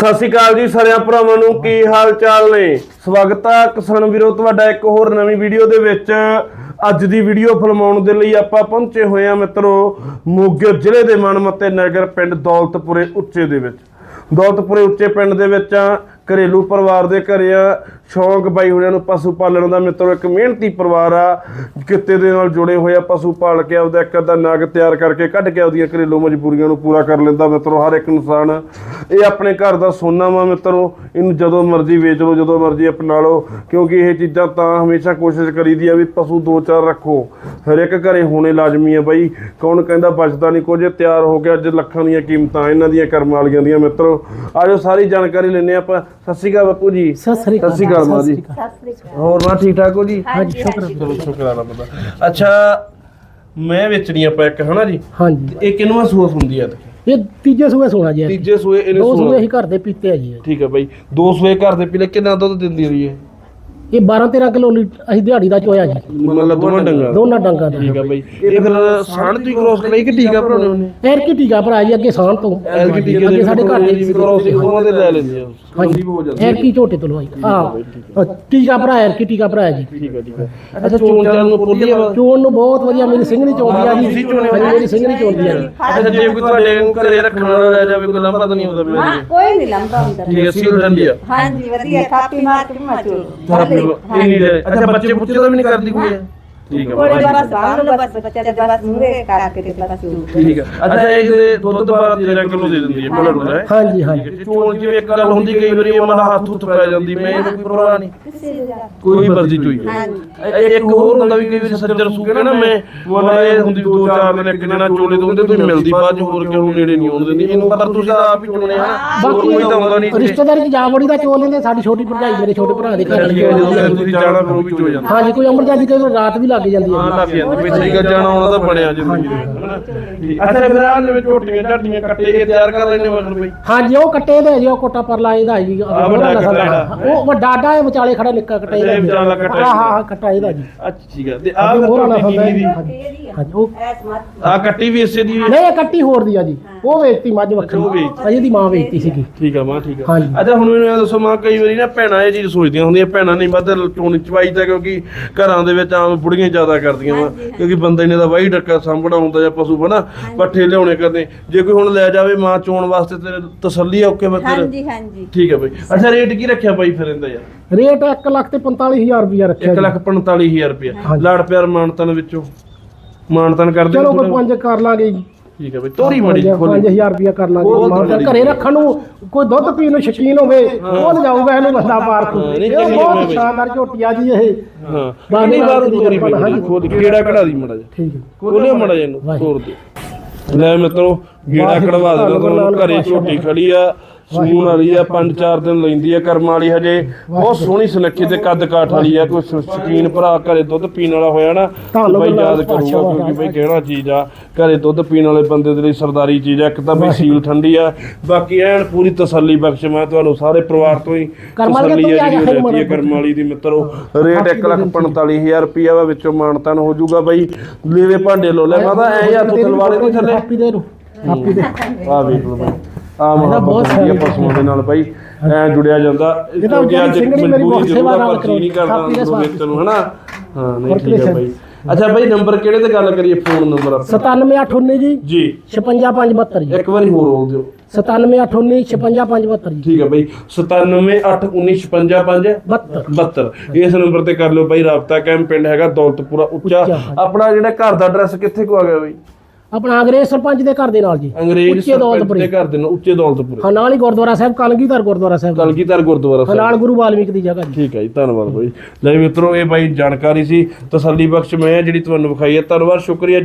ਸਤਿ ਸ਼੍ਰੀ ਅਕਾਲ ਜੀ ਸਾਰਿਆਂ ਭਰਾਵਾਂ ਨੂੰ, ਕੀ ਹਾਲ ਚਾਲ ਨੇ? ਸਵਾਗਤ ਹੈ ਕਿਸਾਨ ਵੀਰੋ, ਤੁਹਾਡਾ ਇੱਕ ਹੋਰ ਨਵੀਂ ਵੀਡੀਓ ਦੇ ਵਿੱਚ। ਅੱਜ ਦੀ ਵੀਡੀਓ ਫਿਲਮਾਉਣ ਦੇ ਲਈ ਆਪਾਂ ਪਹੁੰਚੇ ਹੋਏ ਆ ਮਿੱਤਰੋ, ਮੋਗੇ ਜ਼ਿਲ੍ਹੇ ਦੇ ਮਨਮੱਤੇ ਨਗਰ ਪਿੰਡ ਦੌਲਤਪੁਰੇ ਉੱਚੇ ਦੇ ਵਿੱਚ। ਦੌਲਤਪੁਰੇ ਉੱਚੇ ਪਿੰਡ ਦੇ ਵਿੱਚ ਆ ਘਰੇਲੂ ਪਰਿਵਾਰ ਦੇ ਘਰੇ ਆ ਸ਼ੌਂਕ ਬਾਈ ਹੋਣਿਆਂ ਨੂੰ ਪਸ਼ੂ ਪਾਲਣ ਦਾ ਮਿੱਤਰੋ ਇੱਕ ਮਿਹਨਤੀ ਪਰਿਵਾਰ ਆ। ਕਿੱਤੇ ਦੇ ਨਾਲ ਜੁੜੇ ਹੋਏ ਆ ਪਸ਼ੂ ਪਾਲ ਕੇ ਆਪਦਾ ਇੱਕ ਅੱਧਾ ਨਗ ਤਿਆਰ ਕਰਕੇ ਕੱਢ ਕੇ ਆਪਦੀਆਂ ਘਰੇਲੂ ਮਜਬੂਰੀਆਂ ਨੂੰ ਪੂਰਾ ਕਰ ਲੈਂਦਾ ਮਿੱਤਰੋ ਹਰ ਇੱਕ ਇਨਸਾਨ। ਇਹ ਆਪਣੇ ਘਰ ਦਾ ਸੋਨਾ ਵਾ ਮਿੱਤਰੋ ਇਹਨੂੰ ਜਦੋਂ ਮਰਜ਼ੀ ਵੇਚ ਲਓ ਜਦੋਂ ਮਰਜ਼ੀ ਅਪਣਾ ਲਓ ਕਿਉਂਕਿ ਇਹ ਚੀਜ਼ਾਂ ਤਾਂ ਹਮੇਸ਼ਾ ਕੋਸ਼ਿਸ਼ ਕਰੀਦੀ ਆ ਵੀ ਪਸ਼ੂ ਦੋ ਚਾਰ ਰੱਖੋ। ਹਰ ਇੱਕ ਘਰੇ ਹੋਣੇ ਲਾਜ਼ਮੀ ਆ ਬਾਈ। ਕੌਣ ਕਹਿੰਦਾ ਬਚਦਾ ਨਹੀਂ ਕੁਝ ਤਿਆਰ ਹੋ ਗਿਆ ਅੱਜ ਲੱਖਾਂ ਦੀਆਂ ਕੀਮਤਾਂ ਇਹਨਾਂ ਦੀਆਂ ਕਰਮ ਵਾਲੀਆਂ ਦੀਆਂ ਮਿੱਤਰੋ। ਆਜੋ ਸਾਰੀ ਜਾਣਕਾਰੀ ਲੈਣੇ ਆਪਾਂ। ਸਤਿ ਸ਼੍ਰੀ ਅਕਾਲ ਬਾਪੂ ਜੀ। ਸਤਿ ਸ੍ਰੀ ਅਕਾਲ। ਅਕਾਲ ਮਾਂ ਜੀ। ਹੋਰ ਮਾਂ ਠੀਕ ਠਾਕ ਹੋ ਜੀ? ਹਾਂਜੀ ਸ਼ੁਕਰ ਹੈ। ਚਲੋ ਸ਼ੁਕਰ ਆ ਰੱਬ ਦਾ। ਅੱਛਾ ਮੈਂ ਵੇਚਣੀ ਆਪਾਂ ਇੱਕ ਹਨਾ ਜੀ? ਹਾਂਜੀ। ਇਹ ਕਿੰਨਵਾਂ ਸੂਸ ਹੁੰਦੀ ਆ ਇਹ ਤੀਜੇ ਸੂਏ ਸੋਣਾ ਜੀ। ਤੀਜੇ ਸੂਏ ਇਹਨੇ ਦੋ ਸੂਏ ਸੂਆ ਅਸੀਂ ਘਰ ਦੇ ਪੀਤੇ ਆ ਜੀ। ਠੀਕ ਹੈ ਬਾਈ। ਦੋ ਸੂਏ ਘਰ ਦੇ ਪੀਲੇ ਕਿੰਨਾ ਦੁੱਧ ਦਿੰਦੀ ਰਹੀ ਹੈ ਇਹ 12 13 ਕਿਲੋ ਲੀਟਰ ਅਸੀਂ ਦਿਹਾੜੀ ਦਾ ਚੋਇਆ ਜੀ। ਮਤਲਬ ਦੋਵਾਂ ਡੰਗਾਂ ਦੋਨਾਂ ਡੰਗਾਂ ਦਾ। ਠੀਕ ਹੈ ਬਾਈ। ਇਹ ਫਿਰ ਸਾਣ ਦੀ ਕ੍ਰੋਸ ਕਰਾਈ ਕਿ ਟੀਕਾ ਭਰਾਉਣੇ ਉਹਨੇ ਐਰ ਕੀ ਟੀਕਾ ਭਰਾ ਜੀ ਅੱਗੇ ਸਾਨ ਤੋਂ। ਐਲਕੀ ਟੀਕੇ ਅੱਗੇ ਸਾਡੇ ਘਰ ਦੇ ਵੀ ਕ੍ਰੋਸ ਉਹਨਾਂ ਦੇ ਲੈ ਲੈਂਦੇ ਆ। ਹਾਂਜੀ। ਹੋ ਜਾਂਦੀ ਐਰ ਕੀ ਝੋਟੇ ਤੋਂ ਲਵਾਈ। ਹਾਂ। ਟੀਕਾ ਭਰਾ ਐਰ ਕੀ ਟੀਕਾ ਭਰਾ ਜੀ। ਠੀਕ ਹੈ ਠੀਕ ਹੈ ਅੱਛਾ ਚੋਣ ਚਾਲ ਨੂੰ ਪੁੱਲੀ ਆ ਚੋਣ ਨੂੰ ਬਹੁਤ ਵਧੀਆ ਮੇਰੀ ਸਿੰਘਣੀ ਚੋਂਦੀ ਆ ਜੀ। ਮੇਰੀ ਸਿੰਘਣੀ ਚੋਂਦੀ ਆ ਜੀ ਅੱਛਾ ਜੇ ਕੋਈ ਤੁਹਾਡੇ ਘਰੇ ਰੱਖਣ ਵਾਲਾ ਰਹਿ ਜਾਵੇ ਕੋਈ ਲੰਬਾ ਤਾਂ ਨਹੀਂ ਹੁੰਦਾ ਹਾਂ ਮੇਰੇ ਕੋਈ ਨਹੀਂ ਲੰਬਾ ਹੁੰਦਾ। ਠੀਕ ਹੈ ਸੀਲ ਠੰਡੀ ਆ। ਹਾਂਜੀ ਵਧੀਆ ਥਾਪੀ ਮਾਰ ਕੇ ਮਾਚੋ ਇਹ ਨਹੀਂ ਅੱਛਾ ਬੱਚੇ ਬੁੱਚੇ ਤਾਂ ਵੀ ਨਹੀਂ ਕਰਦੀ ਕੋਈ ਇਹ? ਠੀਕ ਹੈ ਕੋਈ ਬਾਈ। ਬਸ ਬਾਹਰ ਨੂੰ ਬਸ ਬੱਚਾ ਦੇ ਬਸ ਮੂਰੇ ਕਰਾ ਕੇ ਤੇ ਬਸ ਸ਼ੁਰੂ ਠੀਕ ਹੈ। ਅੱਛਾ ਇਹ ਦੇ ਦੁੱਧ ਬਾਅਦ 13 ਕਿਲੋ ਦੇ ਦਿੰਦੀ ਹੈ ਬਲਡ ਹੁੰਦਾ ਹੈ। ਹਾਂਜੀ ਹਾਂਜੀ। ਚੋਣ ਜਿਵੇਂ ਇੱਕ ਗੱਲ ਹੁੰਦੀ ਕਈ ਵਾਰੀ ਮਨ ਹੱਥ ਹੁੱਥ ਪੈ ਜਾਂਦੀ ਮੈਂ ਇਹਨੂੰ ਕੋਈ ਪਰਵਾਹ ਨਹੀਂ। ਕਿਸੇ ਦੇ ਜਾ ਕੋਈ ਮਰਜ਼ੀ ਚੋਈ ਹਾਂਜੀ ਇਹ ਇੱਕ ਹੋਰ ਹੁੰਦਾ ਵੀ ਕਈ ਵਾਰੀ ਸੱਜਰ ਸੂਕੇ ਨਾ ਮੈਂ ਮਨ ਇਹ ਹੁੰਦੀ ਦੋ ਚਾਰ ਦਿਨ ਇੱਕ ਦਿਨ ਚੋਲੇ ਤੋਂ ਉਹਦੇ ਤੋਂ ਹੀ ਮਿਲਦੀ ਬਾਅਦ ਚ ਹੋਰ ਕਿਉਂ ਨੇੜੇ ਨਹੀਂ ਆਉਣ ਦਿੰਦੀ। ਇਹਨੂੰ ਪਰ ਤੁਸੀਂ ਤਾਂ ਆਪ ਹੀ ਚੁਣੇ ਆ। ਹੋਰ ਕੋਈ ਤਾਂ ਹੁੰਦਾ ਨਹੀਂ। ਰਿਸ਼ਤੇਦਾਰੀ ਚ ਜਾ ਵੜੀ ਦਾ ਚੋਣ ਲੈਂਦੇ ਸਾਡੀ ਛੋਟੀ ਭਰਜਾਈ ਮੇਰੇ ਛੋਟੇ ਭਰਾ ਦੇ ਘਰ ਜਦੋਂ ਤੁਸੀਂ ਜਾਣਾ ਫਿਰ ਉਹ ਵੀ ਚੋ ਜਾਂਦਾ। ਹਾਂਜੀ ਕੋਈ ਅਮਰ ਜਾਂਦੀ ਕਈ ਰਾਤ ਵੀ ਲੱਗ ਜਾਂਦੀ ਹਾਂ ਹੈ ਲੱਗ ਜਾਂਦੀ ਵੀ ਸਹੀ ਗੱਲ ਜਾਣਾ ਆਉਣਾ ਤਾਂ ਬਣਿਆ ਜ਼ਿੰਦਗੀ ਦੇ ਵਿੱਚ ਅੱਛਾ ਫਿਰ ਆਹ ਜਿਵੇਂ ਝੋਟੀਆਂ ਝਾਟੀਆਂ ਕੱਟੇ ਕੇ ਤਿਆਰ ਕਰ ਲੈਣੇ ਮਗਰ ਬਈ? ਹਾਂਜੀ ਉਹ ਕੱਟੇ ਦੇ ਜੀ ਉਹ ਕੋਟਾ ਪਰਲਾ ਇਹਦਾ ਹੈ ਜੀ। ਆਹ ਵੱਡਾ ਨਸਲ ਦਾ। ਕੱਟਾ ਉਹ ਵੱਡਾ ਡਾ ਹੈ ਵਿਚਾਲੇ ਖੜਾ ਨਿੱਕਾ ਕੱਟਾ ਇਹਦਾ ਇਹ ਜੀ। ਵਿਚਾਲਾ ਕੱਟਾ ਹਾਂ ਹਾਂ ਹਾਂ ਕੱਟਾ ਇਹਦਾ ਜੀ। ਅੱਛਾ ਠੀਕ ਹੈ ਤੇ ਆਹ ਅੱਗੇ ਹੋਰ ਨਾ ਝੋਟੀ ਨੀਲੀ ਦੀ। ਹਾਂਜੀ ਉਹ ਐਸ ਮਤ ਕੱਟੀ ਵੀ ਇਸੇ ਦੀ ਨਹੀਂ ਇਹ ਕੱਟੀ ਹੋਰ ਦੀ ਆ ਜੀ। ਉਹ ਵੇਚਤੀ ਮੱਝ ਉਹ ਵੱਖਰੀ ਵੇਚਤੀ। ਅਜੇ ਦੀ ਮਾਂ ਵੇਚਤੀ ਸੀਗੀ। ਠੀਕ ਆ ਮਾਂ ਠੀਕ ਆ। ਹਾਂਜੀ। ਅੱਛਾ ਹੁਣ ਮੈਨੂੰ ਇਹ ਦੱਸੋ ਮਾਂ ਕਈ ਵਾਰੀ ਨਾ ਭੈਣਾਂ ਇਹ ਚੀਜ਼ ਸੋਚਦੀਆਂ ਹੁੰਦੀਆਂ ਭੈਣਾਂ ਨਹੀਂ ਵੱਧ ਟੋਣੀ ਚਵਾਈ ਤਾਂ ਕਿਉਂਕਿ ਘਰਾਂ ਦੇ ਵਿੱਚ ਆਮ ਬੁੜੀਆਂ ਜ਼ਿਆਦਾ ਕਰਦੀਆਂ ਵਾ ਕਿਉਂਕਿ ਬੰਦੇ ਨੇ ਤਾਂ ਵਾਹੀ ਡੱਕਾ ਸਾਂਭਣਾ ਹੁੰਦਾ ਜਾਂ ਪਸ਼ੂ ਬਣਾ ਪੱਠੇ ਲਿਆਉਣੇ ਕਰਦੇ ਜੇ ਕੋਈ ਹੁਣ ਲੈ ਜਾਵੇ ਮਾਂ ਚੋਣ ਵਾਸਤੇ ਤੇ ਤਸੱਲੀ ਔਕੇ ਬੱਤੇ ਹਾਂਜੀ ਹਾਂਜੀ। ਠੀਕ ਹੈ ਬਾਈ। ਅੱਛਾ ਰੇਟ ਕੀ ਰੱਖਿਆ ਬਾਈ ਫਿਰ ਇਹਦਾ ਯਾਰ? ਰੇਟ 1 ਲੱਖ ਤੇ 45000 ਰੁਪਇਆ ਰੱਖਿਆ 1 ਜੀ। ਲੱਖ 45000 ਰੁਪਇਆ ਹਾਂਜੀ। ਲਾੜ ਪਿਆਰ ਮਾਨਤਨ ਵਿੱਚੋਂ। ਮਾਨਤਨ ਕਰਦੇ ਚਲੋ ਕੋਈ? ਪੰਜ ਕਰ ਲਾਂਗੇ ਜੀ। ਠੀਕ ਹੈ ਬਾਈ ਤੋਰੀ ਮੜੀ ਖੋਲੀ। 5000 ਰੁਪਇਆ ਕਰ ਲਾਂਗੇ ਮਾਂ ਦਾ ਘਰੇ ਰੱਖਣ ਨੂੰ ਕੋਈ ਦੁੱਧ ਪੀਣ ਨੂੰ ਸ਼ਕੀਨ ਹੋਵੇ ਉਹ ਲਿਜਾਊਗਾ ਇਹਨੂੰ ਬੰਦਾ ਨਹੀਂ, ਇਹ ਬਹੁਤ। ਸ਼ਾਨਦਾਰ ਝੋਟੀ ਆ ਜੀ ਇਹ। ਹਾਂ। ਬਾਹਰ ਦੀ ਤੋਰੀ ਹਾਂਜੀ। ਖੋਲ? ਕਿਹੜਾ ਕਢਾ ਦੀ ਮੜਾ ਜਾ ਠੀਕ ਹੈ। ਕੋਲੇ ਮੜਾ ਜਾ ਇਹਨੂੰ ਵਾਹਿਗੁਰੂ। ਤੋਰ ਦੇ ਲੈ ਮਿੱਤਰੋ ਗੇੜਾ ਕਢਵਾ ਤੁਹਾਨੂੰ ਘਰੇ ਝੋਟੀ ਖੜੀ ਆ। ਸੂਣ ਵਾਲੀ ਆ ਪੰਜ ਚਾਰ ਦਿਨ ਲੈਂਦੀ ਆ ਕਰਮ ਵਾਲੀ ਹਜੇ। ਬਹੁਤ ਸੋਹਣੀ ਸੁਨੱਖੀ ਤੇ ਕੱਦ ਕਾਠ ਵਾਲੀ ਆ ਕੋਈ ਸ਼ੌਕੀਨ ਭਰਾ ਘਰੇ ਦੁੱਧ ਪੀਣ ਵਾਲਾ ਹੋਇਆ ਨਾ ਬਈ ਯਾਦ ਕਰੂਗਾ ਕਿਉਂਕਿ ਬਈ ਕਹਿਣਾ ਚੀਜ਼ ਆ ਘਰੇ ਦੁੱਧ ਪੀਣ ਵਾਲੇ ਬੰਦੇ ਦੇ ਲਈ ਸਰਦਾਰੀ ਚੀਜ਼ ਆ ਇੱਕ ਤਾਂ ਬਈ ਸੀਲ ਠੰਡੀ ਆ ਬਾਕੀ ਐਨ ਪੂਰੀ ਤਸੱਲੀ ਬਖਸ਼ ਮੈਂ ਤੁਹਾਨੂੰ ਸਾਰੇ ਪਰਿਵਾਰ ਤੋਂ ਹੀ। ਤਸੱਲੀ ਤੋਂ ਆ ਜਿਹੜੀ ਲੈਤੀ ਹੈ ਕਰਮ ਵਾਲੀ ਦੀ ਮਿੱਤਰੋ ਰੇਟ 145000 ਰੁਪਿਆ ਵਾ ਵਿੱਚੋਂ ਮਾਨਤਨ ਹੋ ਜਾਊਗਾ ਬਾਈ। ਲੇਵੇ ਭਾਂਡੇ ਲੋ ਲੈ ਮਾਤਾ ਐ ਹੱਥ ਤਲਵਾਰੇ ਨਹੀਂ ਥੱਲੇ। ਥਾਪੀ ਦੇ ਨੂੰ ਥਾਪੀ ਦੇ। ਆ ਵੇਖ ਲਓ ਬਾਈ। ਆ ਬਹੁਤ ਸਾਰੀ ਪਸ਼ੂਆਂ ਦੇ ਨਾਲ ਬਾਈ ਐ ਜੁੜਿਆ ਜਾਂਦਾ। ਇਹ ਤਾਂ ਕਿਉਂਕਿ ਅੱਜ ਜਿਹੜੀ ਸਿੰਘਣੀ ਮੇਰੀ ਬਹੁਤ ਸੇਵਾ ਨਾਲ ਜੀ ਨਹੀਂ ਕਰਦਾ ਸਵਾਦ। ਵੇਚਣ ਨੂੰ ਹਨਾ? ਹਾਂ ਨਹੀਂ ਠੀਕ ਹੈ ਬਾਈ। ਅੱਛਾ ਬਾਈ ਨੰਬਰ ਕਿਹੜੇ ਤੇ ਗੱਲ ਕਰੀਏ? ਫੋਨ ਨੰਬਰ ਆਪਣਾ। 97819 ਜੀ। ਜੀ। 56572 ਜੀ। ਇੱਕ ਵਾਰੀ ਹੋਰ ਬੋਲ ਦਿਓ। 97819 56572 ਜੀ। ਠੀਕ ਹੈ ਬਾਈ। 97819555 72 72 ਇਸ ਨੰਬਰ ਤੇ ਕਰ ਲਿਓ ਬਾਈ ਰਾਬਤਾ ਕੈਂਪ ਪਿੰਡ ਹੈਗਾ ਦੌਲਤਪੁਰਾ ਉੱਚਾ। ਆਪਣਾ ਜਿਹੜਾ ਘਰ ਦਾ ਐਡਰੈਸ ਕਿੱਥੇ ਕੋ ਆ ਗਿਆ ਬਾਈ? ਆਪਣਾ ਅੰਗਰੇਜ਼ ਸਰਪੰਚ ਦੇ ਘਰ ਦੇ ਨਾਲ ਜੀ। ਅੰਗਰੇਜ਼ ਉੱਚੇ ਸਰਪੰਚ ਦੌਲਤਪੁਰੇ ਦੇ ਘਰ ਦੇ ਨਾਲ ਉੱਚੇ ਦੌਲਤਪੁਰੇ ਹਾਂ ਨਾਲ ਹੀ ਗੁਰਦੁਆਰਾ ਸਾਹਿਬ ਕਲਗੀਧਰ ਗੁਰਦੁਆਰਾ ਸਾਹਿਬ। ਕਲਗੀਧਰ ਗੁਰਦੁਆਰਾ ਹਾਂ, ਸਾਹਿਬ। ਨਾਲ ਗੁਰੂ ਵਾਲਮੀਕ ਦੀ ਜਗ੍ਹਾ ਜੀ। ਠੀਕ ਹੈ ਜੀ ਧੰਨਵਾਦ ਬਾਈ। ਲੈ ਮਿੱਤਰੋ ਇਹ ਬਾਈ ਜਾਣਕਾਰੀ ਸੀ। ਤਸੱਲੀ ਬਖਸ਼ ਮੈਂ ਜਿਹੜੀ ਤੁਹਾਨੂੰ ਵਿਖਾਈ ਹੈ। ਧੰਨਵਾਦ ਸ਼ੁਕਰੀਆ।